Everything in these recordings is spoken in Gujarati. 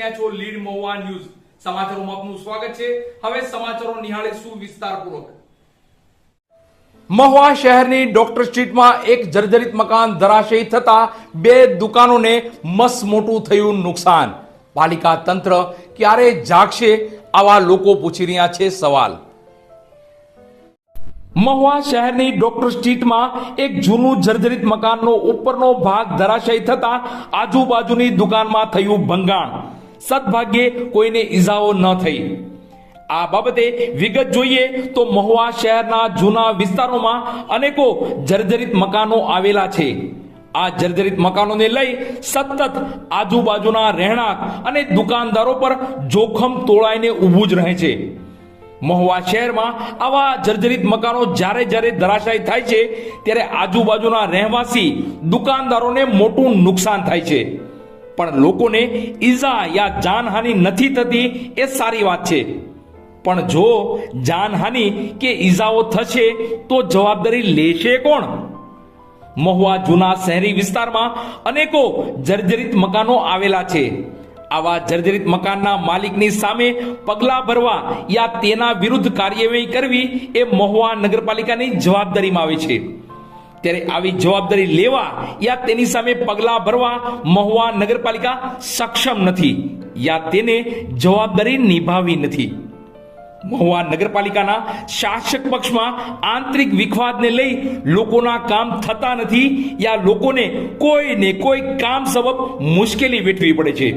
રહ્યા છો, લીડ મહુવા ન્યૂઝ. સમાચારોમાં આપનું સ્વાગત છે. હવે સમાચારો નિહાળીશું વિસ્તારપૂર્વક? મહુવા શહેરની ડોક્ટર સ્ટ્રીટમાં એક જર્જરિત મકાન ધરાશયી થતા બે દુકાનોને મસ મોટું થયું નુકસાન. પાલિકા તંત્ર ક્યારે જાગશે આવા લોકો પૂછી રહ્યા છે સવાલ. મહુવા શહેરની ડોક્ટર સ્ટ્રીટમાં એક જૂનું જર્જરિત મકાનનો ઉપરનો ભાગ ધરાશયી થતા આજુબાજુની દુકાનમાં થયું ભંગાણ. સદભાગ્યે કોઈને ઈજાઓ ન થઈ. આ બાબતે વિગત જોઈએ તો મહુવા શહેરના જૂના વિસ્તારોમાં અનેકો જર્જરિત મકાનો આવેલા છે. આ જર્જરિત મકાનોને લઈ સતત આજુબાજુના રહેણાંક અને દુકાનદારો પર જોખમ તોળાઈને ઊભું જ રહે છે. મહુવા શહેરમાં આવા જર્જરિત મકાનો જ્યારે જ્યારે ધરાશાયી થાય છે, ત્યારે આજુબાજુના રહેવાસી દુકાનદારોને મોટું નુકસાન થાય છે. પણ લોકોને ઈજા યા જાનહાનિ નથી થતી એ સારી વાત છે. પણ જો જાનહાનિ કે ઈજાઓ થશે તો જવાબદારી લેશે કોણ? મહુવા જૂના શહેરી વિસ્તારમાં અનેકો જર્જરિત મકાનો આવેલા છે. આવા જર્જરિત મકાનના માલિકની સામે પગલાં ભરવા યા તેના વિરુદ્ધ કાર્યવાહી કરવી એ મહુવા નગરપાલિકાની જવાબદારીમાં આવે છે. ત્યારે આવી જવાબદારી લેવા યા તેની સામે પગલાં ભરવા મહુવા નગરપાલિકા સક્ષમ નથી, યા તેને જવાબદારી નિભાવી નથી. મહુવા નગરપાલિકાના શાસક પક્ષમાં આંતરિક વિખવાદને લઈ લોકોના કામ થતા નથી, યા લોકોને કોઈ ને કોઈ કામ સબબ મુશ્કેલી વેઠવી પડે છે.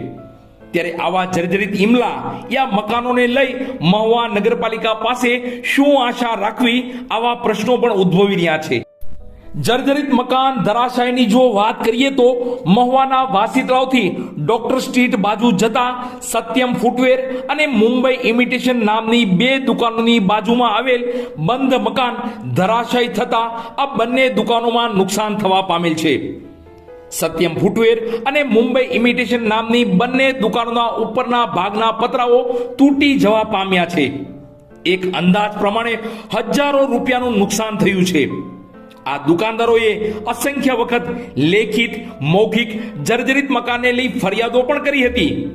ત્યારે આવા જર્જરિત ઇમલા યા મકાનોને લઈ મહુવા નગરપાલિકા પાસે શું આશા રાખવી આવા પ્રશ્નો પણ ઉદ્ભવી રહ્યા છે. જર્જરિત મકાન ધરાશાયની જો વાત કરીએ તો મહુવાના વાસી તળાવથી ડોક્ટર સ્ટ્રીટ બાજુ જતા સત્યમ ફૂટવેર અને મુંબઈ ઇમિટેશન નામની બે દુકાનોની બાજુમાં આવેલ બંધ મકાન ધરાશાયી થતા આ બંને દુકાનોમાં નુકસાન થવા પામેલ છે. સત્યમ ફૂટવેર અને મુંબઈ ઇમિટેશન નામની બંને દુકાનોના ઉપરના ભાગના પતરાઓ તૂટી જવા પામ્યા છે. એક અંદાજ પ્રમાણે હજારો રૂપિયાનું નુકસાન થયું છે. આ દુકાનદારોએ અસંખ્ય વખત લેખિત, મૌખિક, જર્જરિત મકાનને લઈ ફરિયાદો પણ કરી હતી.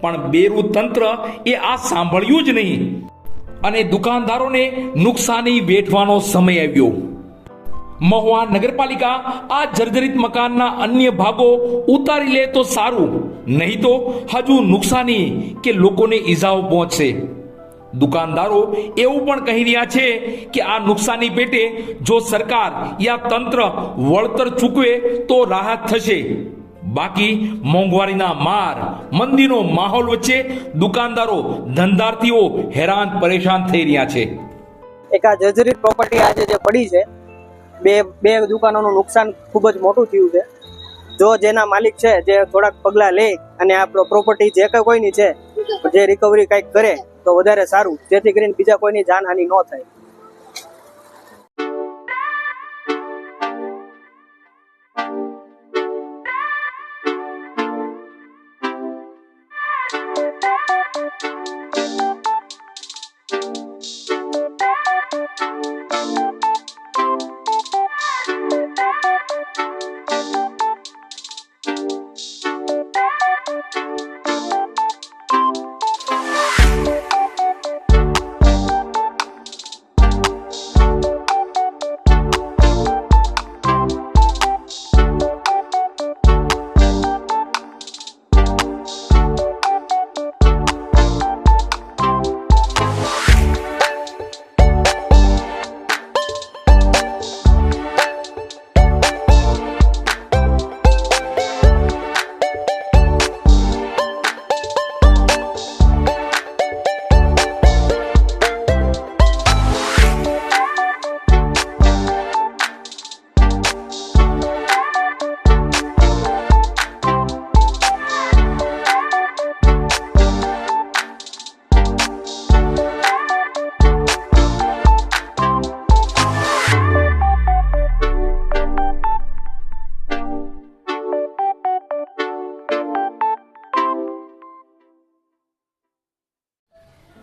પણ બેરું તંત્ર એ આ સાંભળ્યું જ નહીં. અને દુકાનદારોને નુકસાની વેઠવાનો સમય આવ્યો. મહુવા નગરપાલિકા આ જર્જરિત મકાનના અન્ય ભાગો ઉતારી લે તો સારું. નહીં તો હજુ નુકસાની કે લોકોને ઈજાઓ પહોંચશે. દુકાનદારો એવું પણ કહી રહ્યા છે કે આ નુકસાની પેટે જો સરકાર યા તંત્ર વળતર ચૂકવે તો રાહત થશે. બાકી મોંઘવારીના માર, મંદીનો માહોલ વચ્ચે દુકાનદારો, ધંધાર્થીઓ હેરાન પરેશાન થઈ રહ્યા છે. એક આ જર્જરિત પ્રોપર્ટી આજે જે પડી છે, બે બે દુકાનોનું નુકસાન ખૂબ જ મોટું થયું છે. જો જેના માલિક છે, જે થોડાક પગલાં લે અને આ પ્રોપર્ટી જે કંઈ કોઈની છે, જે રિકવરી કંઈક કરે તો વધારે સારું. જેથી કરીને બીજા કોઈની જાનહાનિ ન થાય.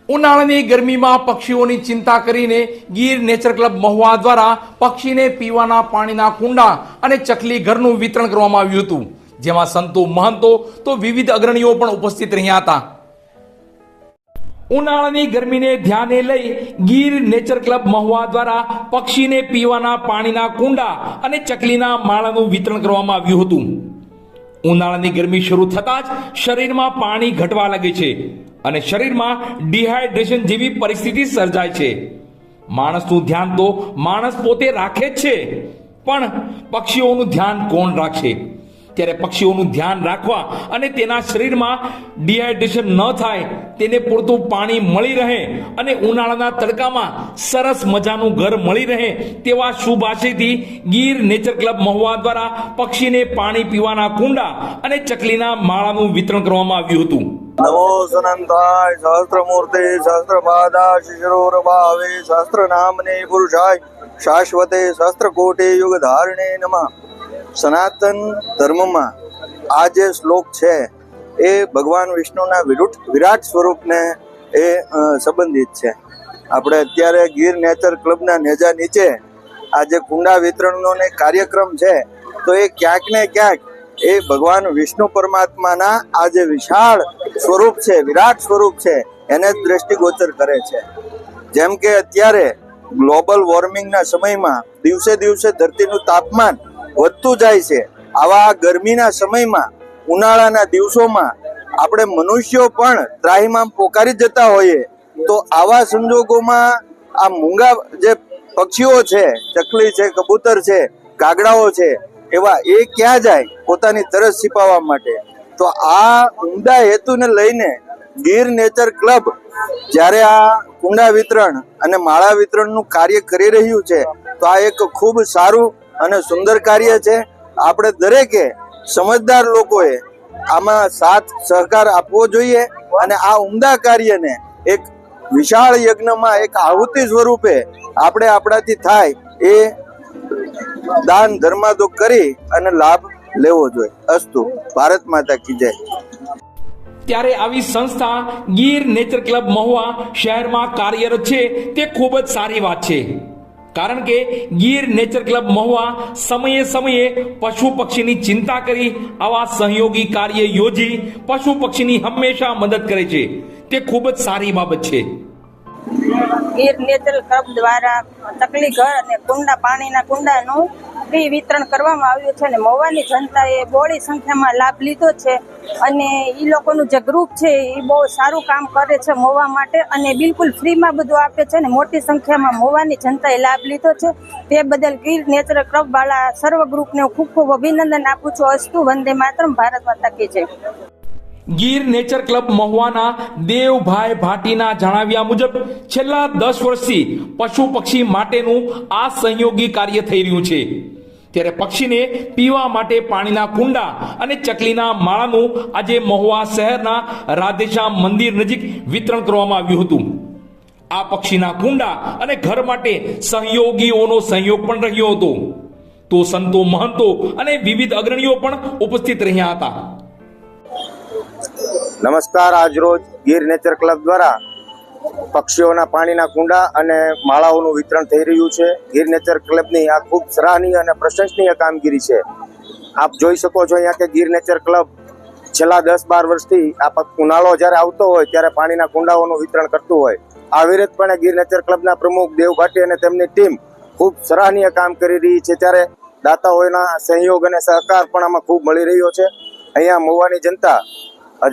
ઉનાળાની ગરમીમાં પક્ષીઓની ચિંતા કરીને ગીર નેચર ક્લબ મહુવા દ્વારા પક્ષીને પીવાના પાણીના કુંડા અને ચકલી ઘરનું વિતરણ કરવામાં આવ્યું હતું. જેમાં સંતો, મહંતો તો વિવિધ અગ્રણીઓ પણ ઉપસ્થિત રહ્યા હતા. ઉનાળાની ગરમીને ધ્યાને લઈ ગીર નેચર ક્લબ મહુવા દ્વારા પક્ષીને પીવાના પાણીના કુંડા અને ચકલીના માળાનું વિતરણ કરવામાં આવ્યું હતું. ઉનાળાની ગરમી શરૂ થતાં જ શરીરમાં પાણી ઘટવા લાગે છે અને શરીરમાં ડિહાઇડ્રેશન જેવી પરિસ્થિતિ સર્જાય છે. માણસનું ધ્યાન તો માણસ પોતે રાખે જ છે, પણ પક્ષીઓનું ધ્યાન કોણ રાખશે ત્યારે પક્ષીઓનું ધ્યાન રાખવા અને તેના શરીરમાં ડિહાઇડ્રેશન ન થાય, તેને પૂરતું પાણી મળી રહે અને ઉનાળાના તડકામાં સરસ મજાનું ઘર મળી રહે તેવા શુભ ગીર નેચર ક્લબ મહુવા દ્વારા પક્ષીને પાણી પીવાના કુંડા અને ચકલીના માળાનું વિતરણ કરવામાં આવ્યું હતું. નમો સનંતાય સહસ્ત્રમૂર્તે, સહસ્ત્રપાદા, શિશરોરભાવે, સહસ્ત્રનામને પુરુષાય, શાશ્વતે સહસ્ત્રકોટે યુગ ધારણે નમઃ. સનાતન ધર્મમાં આ જે શ્લોક છે, એ ભગવાન વિષ્ણુના વિરુદ્ધ વિરાટ સ્વરૂપને એ સંબંધિત છે. આપણે અત્યારે ગીર નેચર ક્લબના નેજા નીચે આ જે કુંડા વિતરણનો ને કાર્યક્રમ છે, તો એ ક્યાંક ને ક્યાંક એ ભગવાન વિષ્ણુ પરમાત્માના આ જે વિશાળ સ્વરૂપ છે, વિરાટ સ્વરૂપ છે, એને જ દ્રષ્ટિગોચર કરે છે. જેમ કે અત્યારે ગ્લોબલ વોર્મિંગના સમયમાં દિવસે દિવસે ધરતીનું તાપમાન વધતું જાય છે. આવા ગરમીના સમયમાં, ઉનાળાના દિવસોમાં આપણે મનુષ્યો પણ ત્રાહીમામ પોકારી જતા હોઈએ. તો આવા સંજોગોમાં આ મૂંગા જે પક્ષીઓ છે, ચકલી છે, કબૂતર છે કાગડાઓ છે, એવા એ ક્યાં જાય? પોતાની તરસ છીપાવવા માટે. તો આ ઉમદા હેતુને લઈને ગીર નેચર ક્લબ જ્યારે આ કુંડા વિતરણ અને માળા વિતરણનું કાર્ય કરી રહ્યું છે, તો આ એક ખૂબ સારું અને સુંદર કાર્ય છે. આપણે દરેકે સમજદાર લોકોએ આમાં સાથ સહકાર આપવો જોઈએ અને આ ઉમદા કાર્યને એક વિશાળ યજ્ઞમાં, એક આહુતિ સ્વરૂપે આપણે આપણાથી થાય એ દાન ધર્માદો કરી અને લાભ લેવો જોઈએ. અસ્તુ. ભારત માતા કી જય. ત્યારે આવી સંસ્થા ગીર નેચર ક્લબ મહુવા શહેરમાં કાર્યરત છે. તે ખૂબ જ સારી વાત છે. કારણ કે ગીર નેચર ક્લબ મહુવા સમયે સમયે પશુ પક્ષીની ચિંતા કરી આવા સહયોગી કાર્ય યોજી પશુ પક્ષીની હંમેશા મદદ કરે છે. તે ખૂબ જ સારી બાબત છે. ગીર નેચરલ ક્લબ દ્વારા તકલી ઘર અને કુંડા, પાણીના કુંડાનું ફ્રી વિતરણ કરવામાં આવ્યું છે અને મહુવાની જનતાએ બોળી સંખ્યામાં લાભ લીધો છે અને એ લોકોનું જે ગ્રુપ છે એ બહુ સારું કામ કરે છે મોવા માટે અને બિલકુલ ફ્રીમાં બધું આપે છે અને મોટી સંખ્યામાં મોવાની જનતાએ લાભ લીધો છે. તે બદલ ગીર નેચરલ ક્લબવાળા સર્વ ગ્રુપને હું ખૂબ ખૂબ અભિનંદન આપું છું. અસ્તુ વંદે માતરમ. ભારત માતા કી જય. ગીર નેચર ક્લબ મહુવાના દેવભાઈ ભાટીના જણાવ્યા મુજબ છેલ્લા દસ વર્ષથી પશુ પક્ષી માટેનું આ સહયોગી કાર્ય થઈ રહ્યું છે. ત્યારે પક્ષીને પીવા માટે પાણીના કુંડા અને ચકલીના માળાનું આજે મહુવા શહેરના રાધેશ્યામ મંદિર નજીક વિતરણ કરવામાં આવ્યું હતું. આ પક્ષીના કુંડા અને ઘર માટે સહયોગીઓનો સહયોગ પણ રહ્યો હતો. તો સંતો મહંતો અને વિવિધ અગ્રણીઓ પણ ઉપસ્થિત રહ્યા હતા. નમસ્કાર, આજરોજ ગીર નેચર ક્લબ દ્વારા પક્ષીઓના પાણીના કુંડા અને માળાઓનું વિતરણ થઈ રહ્યું છે. ગીર નેચર ક્લબની આ ખૂબ સરાહનીય અને પ્રશંસનીય કામગીરી છે. આપ જોઈ શકો છો અહીંયા કે ગીર નેચર ક્લબ છેલ્લા દસ બાર વર્ષથી આ ઉનાળો જ્યારે આવતો હોય ત્યારે પાણીના કુંડાઓનું વિતરણ કરતું હોય. અવિરતપણે ગીર નેચર ક્લબના પ્રમુખ દેવ ભાટી અને તેમની ટીમ ખૂબ સરાહનીય કામ કરી રહી છે. ત્યારે દાતાઓના સહયોગ અને સહકાર પણ આમાં ખૂબ મળી રહ્યો છે. અહીંયા મોવાની જનતા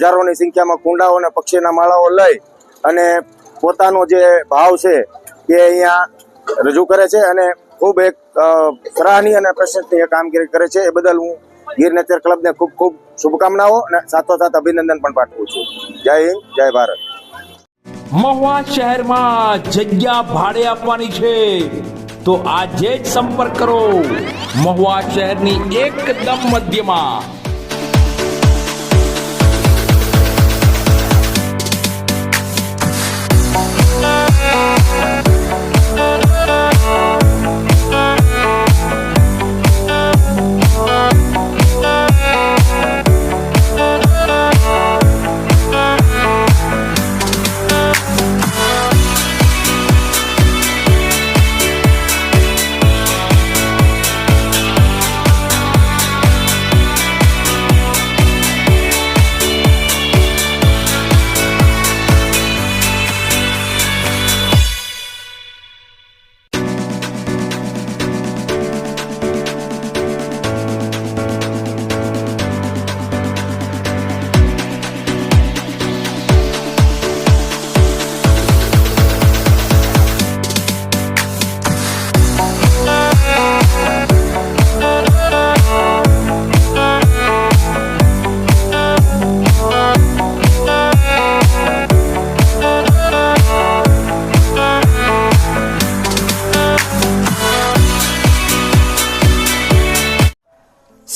હજારોની સંખ્યામાં કુંડાઓ અને પક્ષીના માળાઓ લઈ અને પોતાનો જે ભાવ છે એ અહીંયા રજૂ કરે છે અને ખૂબ એક સરાહનીય અને પ્રશંસનીય કામગીરી કરે છે. એ બદલ હું ગીર નેચર ક્લબને ખૂબ ખૂબ શુભકામનાઓ અને સાથોસાથ અભિનંદન પણ પાઠવું છું. જય હિન્દ, જય ભારત. મહુવા શહેરમાં જગ્યા ભાડે આપવાની છે. તો આજે જ સંપર્ક કરો. મહુવા શહેરની એકદમ મધ્યમાં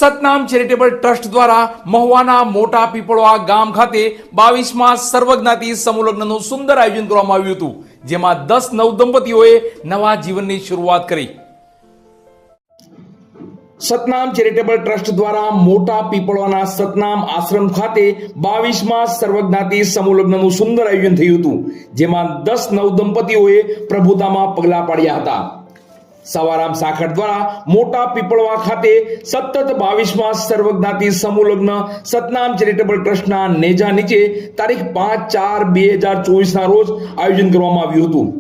સતનામ ચેરિટેબલ ટ્રસ્ટ દ્વારા મહુવાના મોટા પીપળવા ગામ ખાતે બાવીસમાં સર્વજ્ઞાતિ સમૂહલગ્નનું સુંદર આયોજન કરવામાં આવ્યું હતું, જેમાં દસ નવ દંપતીઓએ નવા જીવનની શરૂઆત કરી. સતનામ ચેરિટેબલ ટ્રસ્ટ દ્વારા મોટા પીપળવાના સતનામ આશ્રમ ખાતે બાવીસમાં સર્વજ્ઞાતિ સમૂહલગ્નનું સુંદર આયોજન થયું હતું, જેમાં દસ નવ દંપતીઓએ પ્રભુતામાં પગલા પાડ્યા હતા. સવારામ સાખર દ્વારા મોટા પીપળવા ખાતે સતત બાવીસમાં સર્વજ્ઞાતિ સમૂહ લગ્ન સતનામ ચેરિટેબલ ટ્રસ્ટના નેજા નીચે તારીખ પાંચ ચાર બે હજાર ચોવીસના રોજ આયોજન કરવામાં આવ્યું હતું.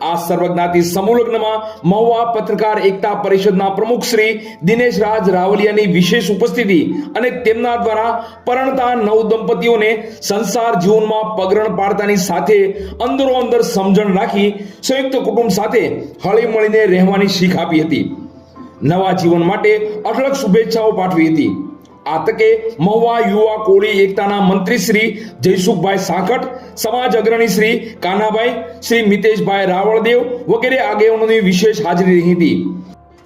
આ સર્વજ્ઞાતિ સમૂહલગ્નમાં મહુવા પત્રકાર એકતા પરિષદના પ્રમુખ શ્રી દિનેશ રાજ રાવલિયાની વિશેષ ઉપસ્થિતિ અને તેમના દ્વારા પરણતા નવ દંપતીઓને સંસાર જીવનમાં પગરણ પાડતાની સાથે અંદરો અંદર સમજણ રાખી સંયુક્ત કુટુંબ સાથે હળી મળીને રહેવાની શીખ આપી હતી. નવા જીવન માટે અઢળક શુભેચ્છાઓ પાઠવી હતી. આ તકે મહુવા યુવા કોળી એકતાના મંત્રી શ્રી જયસુખભાઈ સાંકટ, સમાજ અગ્રણી શ્રી કાનાભાઈ, શ્રી મિતેશભાઈ રાવળદેવ વગેરે આગેવાનોની વિશેષ હાજરી રહી હતી.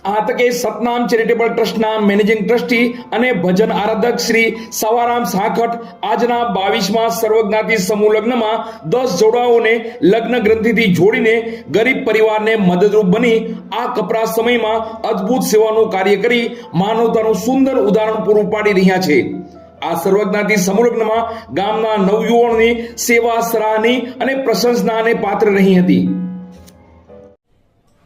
આ તકે સતનામ ચેરિટેબલ ટ્રસ્ટના મેનેજિંગ ટ્રસ્ટી અને ભજન આરાધક શ્રી સવારામ સાખટ આજના બાવીસમાં સર્વજ્ઞાતિ સમૂહ લગ્નમાં દસ જોડાઓને લગ્ન ગ્રંથિથી જોડીને ગરીબ પરિવારને મદદરૂપ બની આ કપરા સમયમાં અદ્ભુત સેવાનું કાર્ય કરી માનવતાનું સુંદર ઉદાહરણ પૂરું પાડી રહ્યા છે. આ સર્વજ્ઞાતિ સમૂહ ગામના નવયુવાનોની સેવા સરાહની અને પ્રશંસનાને પાત્ર રહી હતી.